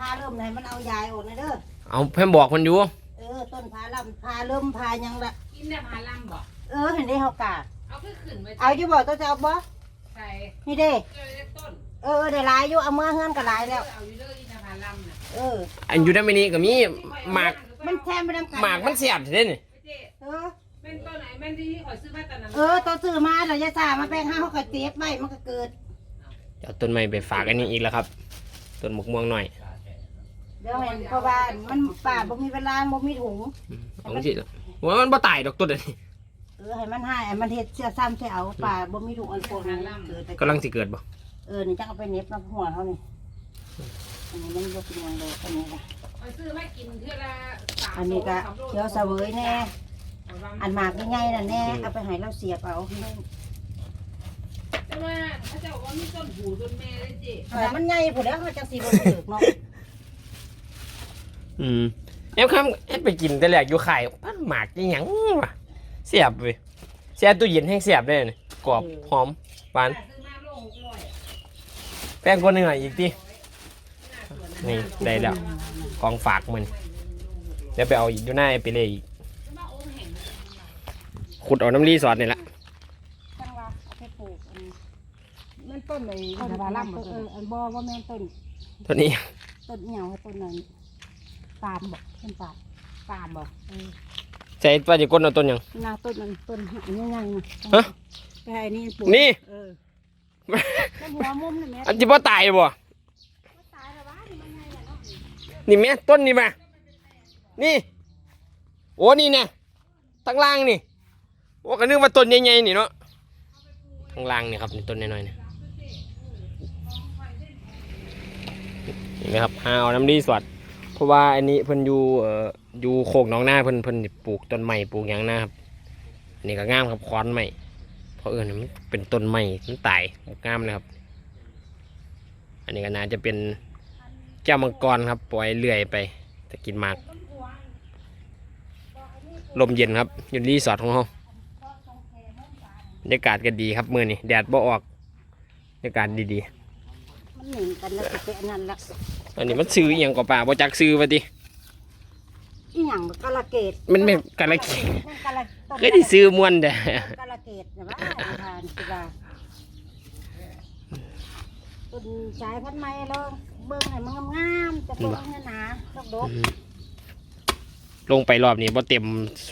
พาเริ่มไหนมันเอายายออกนะเด้อ เอาเพิ่นบอกคนอยู่เออต้นพาลำพาเริ่มพายังละ กินได้พาลังบ่เออเห็นได้เฮากาเอาขึ้นขึ้นไปเอาอยู่บ่ตัวจะเอาบ่ใส่นี่เด้เกลือต้นเออได้หลายอยู่เอาเมื่อเฮือนก็หลายแล้ว เอาอยู่เด้ออินทผลัมน่ะเออ อันอยู่ได้ไม่นี่ก็มีหมากมันแค่ไม่ได้หมากมันเสียบเด้นี่ เจ๊เออ แม่นต้นไหนแม่นที่ขอยซื้อมาตอนนั้นเออตัวซื้อมาเราจะซ่ามาแป้งห้าเขาก็เจ็บไว้มันก็เกิดเดี๋ยวต้นไม้ไปฝากอันนี้อีกแล้วครับ ต้นหมกม่วงหน่อย เดี๋ยวเห็นเพราะว่ามันป่าบ่มีเวลาบ่มีถุงอืมของสิว่ามันบ่ตายดอกต้นอันนี้เออให้มันให้ให้มันเฮ็ดเสื้อซ้ำเสื้อเอาป่าบ่มีถุงอันโปนเกิดแต่กำลังสิเกิดบ่เออนี่จังเอาไปเน็บมาหัวเขานี่อันนี้มันบ่เป็นหยังเลยอันนี้นะขอยซื้อมากินเทื่อละสามอันนี้ก็เขียวเสวยแน่อันหมากใหญ่ๆน่ะแน่อืมเอาไปให้เราเสียบเอาแต่ว่าเขาจะบอกว่ามีต้นหูต้นแม่เลยเจ๊แต่มันใหญ่พุ่นแล้วเขาจังสิบ่ถึกเนาะ อืมแอมคำแอมไปกินแต่แรกอยู่ไข่ปั้นหมากอีหยังวะเสียบเว้ยเสียตู้เย็นให้เสียบได้นี่กรอบหอมหวานซื้อมาโลหกร้อยแป้งคนหนึ่งอะอีกทีนี่ได้แล้วของฝากมันเดี๋ยวไปเอาอีกอยู่หน้าไปเลยอีกมาโอ้แห่งขุดเอาน้ำรีสอดนี่แหละจังว่าเอาไปปลูกอันนี้มันต้นเลยต้นบาลัมเอออันบ่ว่าแม่นต้นตัวนี้ต้นเหนียวต้นนั้น ปาล์มบ่ต้นปาล์มปาล์มบ่เออใส่ปลาจิก้นเอาต้นหยังนาต้นนั้นต้นหางใหญ่ๆนะฮะไปให้นี่ปลูกนี่ เออแล้วหัวมุมนี่แม่อันที่พ่ตายบ่ตายแล้ววะนี่มันไงล่ะเนาะนี่แม่ต้นนี่มานี่ โอ้นี่เนี่ยทั้งล่างนี่โอ้ก็นึกว่าต้นใหญ่ๆนี่เนาะทั้งล่างนี่ครับนี่ต้นน้อยๆนี่เห็นไหมครับหาเอาน้ำรีสอดเพ ราะว่าอันนี้เพิ่นอยู่เอ่ออยู่โคกน้องหน้าเพิ่นเพิ่นปลูกต้นไม้ปลูกหยังนะครับอันนี้ก็งามครับคอนไม้เพราะเออมันเป็นต้นไม้มันตายงามเลยครับ อันนี้ก็น่าจะเป็นแก้วมังกรครับปล่อยเลื่อยไปจะกินหมากลมเย็นครับอยู่รีสอร์ทของเราบรรยากาศก็ดีครับมือนี่แดดบ่ออกบรรยากาศดีมันหนึ่งกันแล้วก็เป็นอันนั้นละๆ อันนี้มันซื้ออหย่างก็ป่าบ่จักซื้อปะติอีหยังกะละเกดมันเป็นกะละเกมันกะละต้นเคยได้ซื้อม่วนแต่กะละเกดนะว่าทานสิว่าต้นสายพันธุ์ใหม่แล้วเบิ่งให้มันงามๆจะเบิ่งให้หนาดกลงไปรอบนี้บ่เต็ม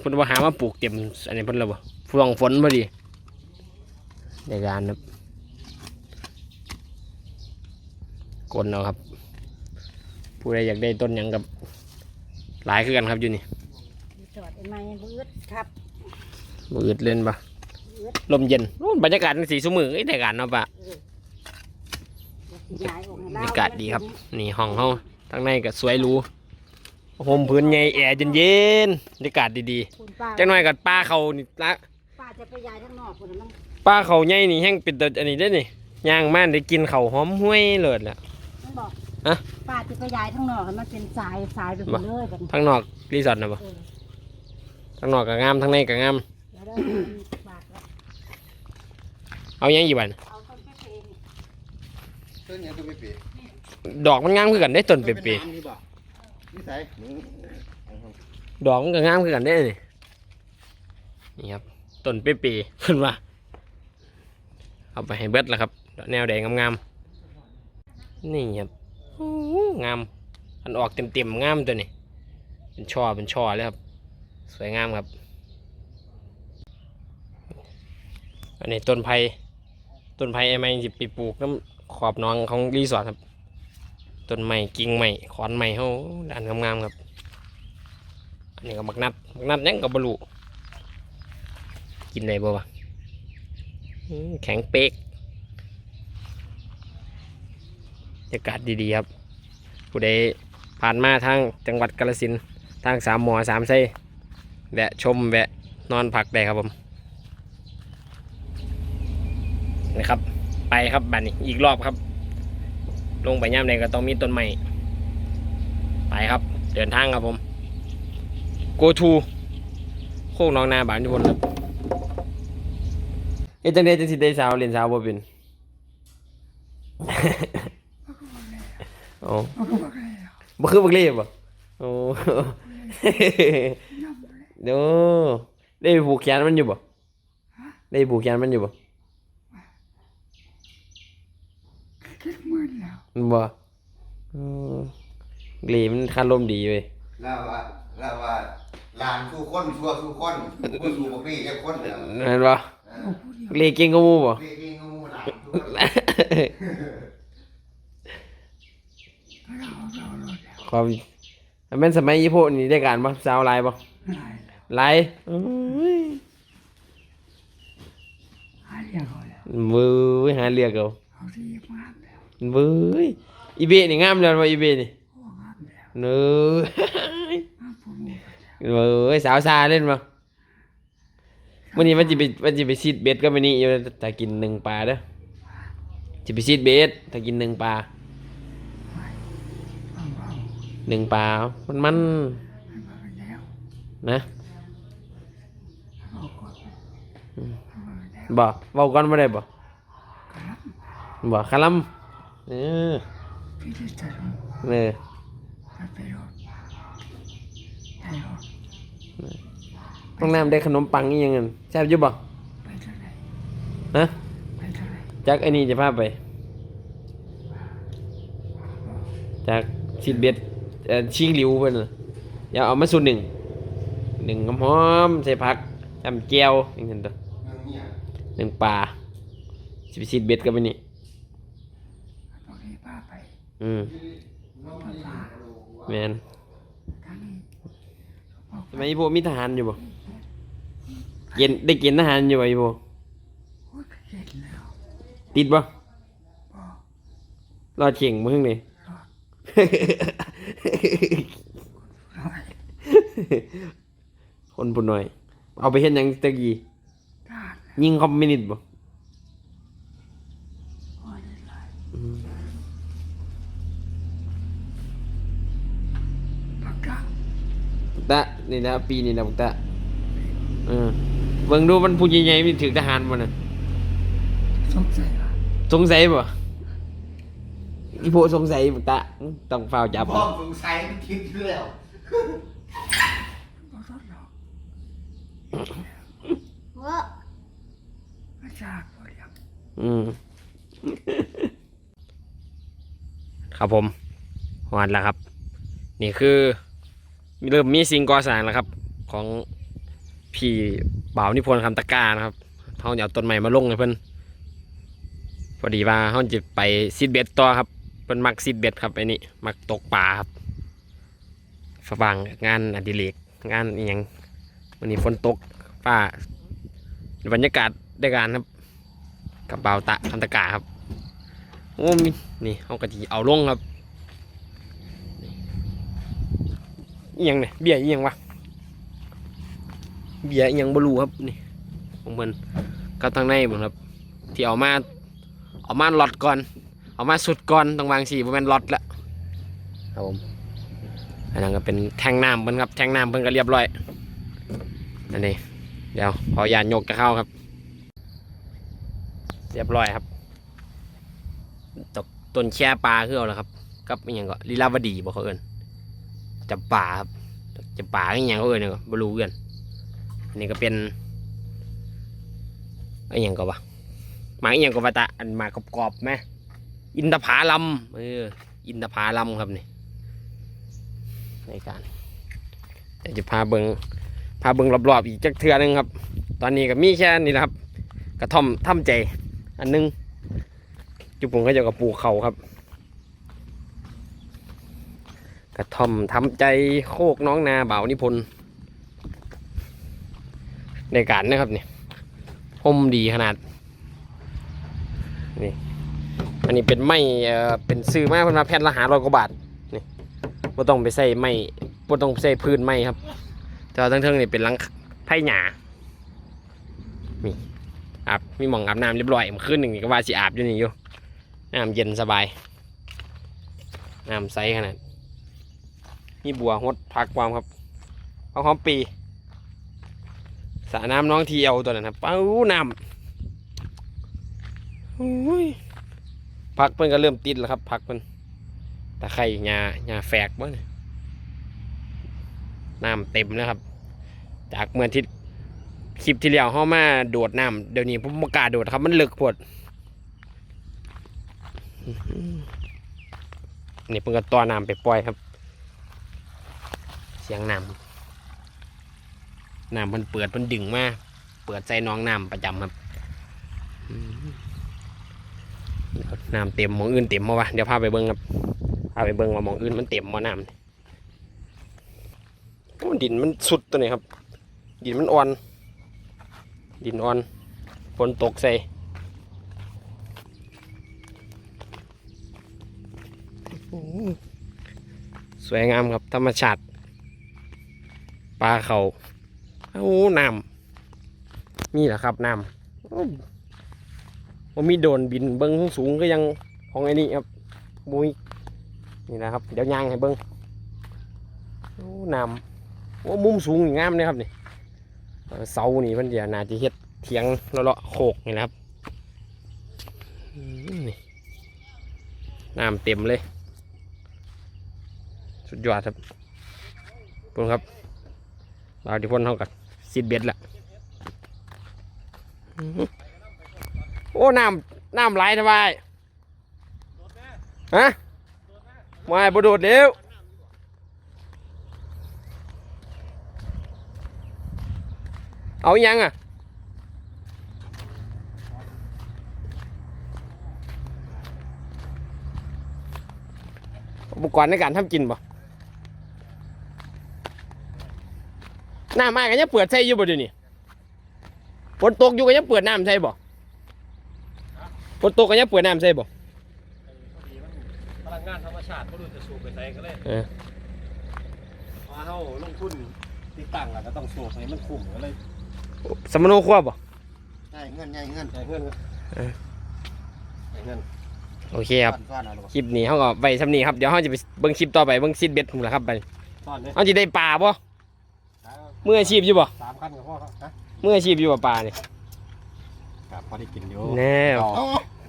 เพิ่นว่าหามาปลูกเต็มอันนี้เพิ่นแล้วบ่ฟ่วงฝนพอดีในการครับกลเอาครับ ผู้ใดอยากได้ต้นหยังกับหลายคือกันครับอยู่นี่ๆจอดไอ้ไม้บืดครับมืดเล่นปะลมเย็นโอ้บรรยากาศมันสีสมือไอ้ยแต่การเนาะปะย้ายออกให้บรเรรยากาศดีครับ นี่ห้องเฮาทั้งในก็สวยหรูห่มพื้นใหญ่แอร์เย็นๆบรรยากาศดีคุณป้าๆจังหน่อยกับป้าเขานี่ละป้าจะไปย้ายข้างนอกคนนั้นป้าเขาใหญ่นี่แห้งเป็นตัวอันนี้ได้อนี่ย่างม่านได้กินเขาวหอมห้วยเลิศแหละมันบอก ฮะป้าจะไปย้ายข้างนอกให้มันเป็นสายสายไปหมดเลยกันทั้งนอกรีสอร์ทนะปะเออทั้งนอกก็งามทั้งในก็งาม แล้วได้บาทละเอาหยังอีกบันเอาต้นแค่เพลงต้นยังตัวไม่เปียดอกมันงามคือกันได้อต้นเปรี้ยนี่บ่นี่ใส่หนูๆดอกมันก็งามคือกันได้อนี่นี่ครับต้นเปรี้ยๆขึ้นมาเอาไปให้เบิดแล้วครับดอกแนวแดงงามๆนี่ครับโอ้โห งามอันออกเต็มๆงามตัวนี้เป็นช่อเป็นช่อเลยครับ สวยงามครับ อันนี้ต้นไผ่ต้นไผ่ไอ้ไม้จิไปปลูกน้ำขอบน้องของรีสอร์ทครับต้นไม้กิ่งไม้ขอนไม้เขาด้านงามๆครับอันนี้ก็มักนัดมักนัดยังกับบลูกินได้บ่วะแข็งเป๊กบ รยากาศดีๆครับ ผู้ใดผ่านมาทางจังหวัดกาฬสินธุ์ทางสามหมอสามไส้แวะชมแวะนอนพักได้ครับผมนะครับ ไปครับบัดนี้อีกรอบครับ ลงไปย่ำใดก็ต้องมีต้นไม้ไปครับ เดินทางครับผม go to โคกน้องนาบานทุกคนครับเอ๊ะจังเดจังสิได้สาวเรียนสาวบ่เป็น โโอ้เอาก็บอกแล้วบ่คือบักเล่บ่โอ้น้ำเลยเด้อได้ไปผูกแขนมันอยู่บ่ได้ไปผูกแขนมันอยู่บ่คิดมือแล้วมันบ่เออเล่มันคารมดีเว้ยแล้วว่าแล้วว่าลานสู้คนชั่วสู้คนคนสู้บ่พี่แค่คนเดียวเห็นบ่เอาผู้เดียวเล่เก่งกว่าหมู่บ่ พี่พี่งูหลานสู้คน เราเรา เราแล้วความมันเป็นสมัยยี่พวกนี้ได้การบ่สาวหลายบ่หลายแล้วหลายเอ้ยหาเรียกเขาแล้วเว้ยหาเลือกเอาเอาที่งามแล้วเว้ยอีเบะนี่งามแล้วบ่อีเบะนี่โอ้งามแล้วเน้องามผู้หมู่แล้วเว้ยสาวซาเล่นบ่วันนี้มันจะไปมันจะไปซีดเบ็ดก็ไปนี่อยู่ถ้ากินหนึ่งปลาเด้อจะไปซีดเบ็ดถ้ากินหนึ่งปลาเอาเอา หนึ่งปลามันมันให้มาไปแล้วนะเอาก่อนเอามาไปแล้วบ่เว้าก่อนบ่ได้บ่ครับบ่คาลัมเออพี่จะจะรู้เออถ้าไปรถได้รถห้องน้ำได้ขนมปังอีหยังกันแซ่บอยู่บ่ไปเท่าไหร่ฮะไปเท่าไหร่จักไอ้นี่จะพาไปจากซีดเบ็ดเอ่อ ชิงหลิวเพิ่นน่ะอย่าเอามาสูตรหนึ่งหนึ่งหอมๆใส่ผักจำแก้วอย่างนั้นตัวนึงเนี่ยหนึ่งปลาสิไปซีดเบ็ดก็ไปนี่บอกให้ป้าไปอืมป้าป้าแมนทางนี้บอกสมัยอีโบมีทหารอยู่บ่เกณฑ์ได้เกณฑ์ทหารอยู่บ่อีโบโอ้ยเห็นแล้วติดบ่บอกรอดเข่งมึงนี่ร้อย คนปุ่นหน่อย เอาไปเฮ็ดหยังตะกี้ด้านยิงคอมมิวนิสต์บ่โอ้ยหลายอืมปากกาตะนี่นะปีนี้นะบุกตะเออเบิ่งดูมันผู้ใหญ่ๆมันถึงทหารบ่น่ะสงสัยว่าสงสัยบ่ อีโบสงสัยบุกตะต้องเฝ้าจับพ่อสงสัยมันคิดอยู่แล้วบ่รอดหรอกว่าอาจารย์บ่เรียกอืมครับผมหวานแล้วครับ นี่คือมีเริ่มมีสิ่งก่อสร้างแล้วครับ ของพี่บ่าวนิพนธ์คำตะกร้านะครับเขาจะเอาต้นใหม่มาลงให้เพิ่นพอดีว่าเขาจะไปซีดเบ็ดต่อครับ เพิ่นมักซีดเบ็ดครับไอ้นี่มักตกปลาครับฝรั่งงานอดิเรกงานอย่างวันนี้ฝนตกฟ้าบรรยากาศได้การครับกับเบาวตะคันตะกาครับโอ้มีนี่เขากระทิเอาลงครับนี่อิหยังเนี่ยเบียร์อิหยังวะเบียร์อิหยังบรูครับนี่ของมันก็ทางในผมครับ ที่เอามาเอามาหลอตก่อน เอามาสุดก่อนต้องวางสีประมาณล็อตละครับผมอันนั้นก็เป็นแทงน้ำเพิ่นครับแทงน้ำเพิ่นก็เรียบร้อยอันนี้เดี๋ยวขอยานยกจะเข้าครับ เรียบร้อยครับตกต้นแช่ปลาคือเอาละครับกับอหย่างก็ลีลาวดีบอกเขาเอินจะป่าครับจะป่าอหย่างเขาเอินเนี่ยก็บรูเอินอันนี้ก็เป็นอหย่างก็วะหมากอหย่างก็วาตะอันหมากกรอบๆไหม อินทผาลัมเอออินทผาลัมครับนี่ในการเดี๋ยวจะพาเบิงพาเบิงรอบๆอีกจักเทือนึงครับ ตอนนี้ก็มีแค่นี้นะครับ กระท่อมทำใจ อันหนึง จุปุ่งก็จะกับปูเขาครับ กระท่อมทำใจโคกน้องนาเบานิพนธ์ในการนะครับเนี่ยห่มดีขนาดนี่ อันนี้เป็นไม้เอ่อเป็นซื้อมาเพิ่นมาแผ่นละหาร้อยกว่าบาทนี่บ่ต้องไปใส่ไม้บ่ต้องใส่พื้นไม้ครับแต่ว่าทั้งเทิงนี่เป็นหลังไผ่หญ้าอาบมีหมองอาบน้ำเรียบร้อยเมื่อคืนหนึ่งก็ว่าสิอาบอยู่นี่อยู่น้ำเย็นสบายน้ำใสขนาดมีบัวหดพักความครับเอาหอมปีสระน้ำน้องทีเอลตัวนั้นครับเป้าน้ำโอ้ย พักเพิ่นก็เริ่มติดแล้วครับพักเพิ่นตะไคร่หญ้าหญ้าแฝกบ่เนี่ยน้ำเต็มแล้วครับ จากเมื่อที่คลิปที่แล้วเฮามาโดดน้ำเดี๋ยวนี้ผมบ่กล้าโดดครับมันลึกโพดนี่เพิ่งก็ต่อน้ำไปปล่อยครับ เสียงน้ำน้ำมันเปิดมันดึงมาเปิดใส่หน้องน้ำประจำครับอื้อหือ น้ำเต็มมองอื่นเต็มมาวะเดี๋ยวพาไปเบิ้งครับพาไปเบิ้งว่ามองอื่นมันเต็มมาน้ำโอ้ดินมันสุดตัวนี้ครับ ดินมันอ่อน ดินอ่อนฝนตกใส่สวยงามครับธรรมชาติปลาเขาโอ้น้ำนี่แหละครับน้ำ โอ้ผมมีโดนบินเบิ้งสูงก็ยังของไอ้นี่ครับบุยนี่นะครับ เดี๋ยวยางให้เบิ้งน้ำโอ้มุมสูงงามเลยครับนี่เอ่อเสานี่มันเดี๋ยวนาจะเฮ็ดเถียงเลาะโขกนี่นะครับนี่น้ำเต็มเลย สุดยอดครับเบิ่งครับบาที่พ่นเท่ากันสิบเบ็ดละอื้อหือ โอ้น้ำน้ำไหลทำไมฮะไม่บโดดเร็วเอายังอะอุปกรณ์ในการทำกินบ่หน้ามากก็ยังเปิดใส่อยู่บ่เดี๋ยวนี้ฝนตกอยู่ก็ยังเปิดน้ำใส่บ่ ฝนตกก็ยังเปิดน้ำใส่บ่พลังงานธรรมชาติก็รู้จะสูบไปใส่ก็เลยเออมาเท่าลงทุนติดตั้งแล้วก็ต้องสูบให้มันคุ้มก็เลยสมโนครัวบ่ใช่เงินใช่เงินใช้เงินเออใช้เงินโอเคครับ ซ่อนๆเอาลูกคลิปนี้เขาก็ไปทำนี้ครับ เดี๋ยวเขาจะไปเบิ่งคลิปต่อไปเบิ่งซิดเบ็ดผมละครับไปตอนนี้เขาจะได้ปลาบ่มืออาชีพอยู่บ่สามคันกับพ่อครับฮะมืออาชีพอยู่บ่ปลาเนี่ยครับพ อได้กินอยู่แน่ต่อเอา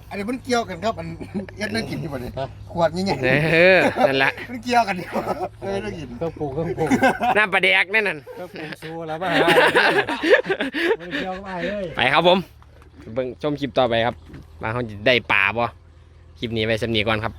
อันนี้มันเกี่ยวกันครับอันเอ็ดนั่งกินที่บ่เนี่ยขวดใหญ่เออนั่นละๆมันเกี่ยวกันเดียวเอ้ยนั่งกิน เครื่องปรุงเครื่องปรุงน้ำปลาแดกนั่นน่ะเครื่องปรุงซูแล้วมาหาไม่เกี่ยวกับไอ้เลยไปครับผมเบิ่งชมคลิปต่อไปครับมาเขาจะได้ปลาบ่คลิปนี้ไว้สำนีก่อนครับ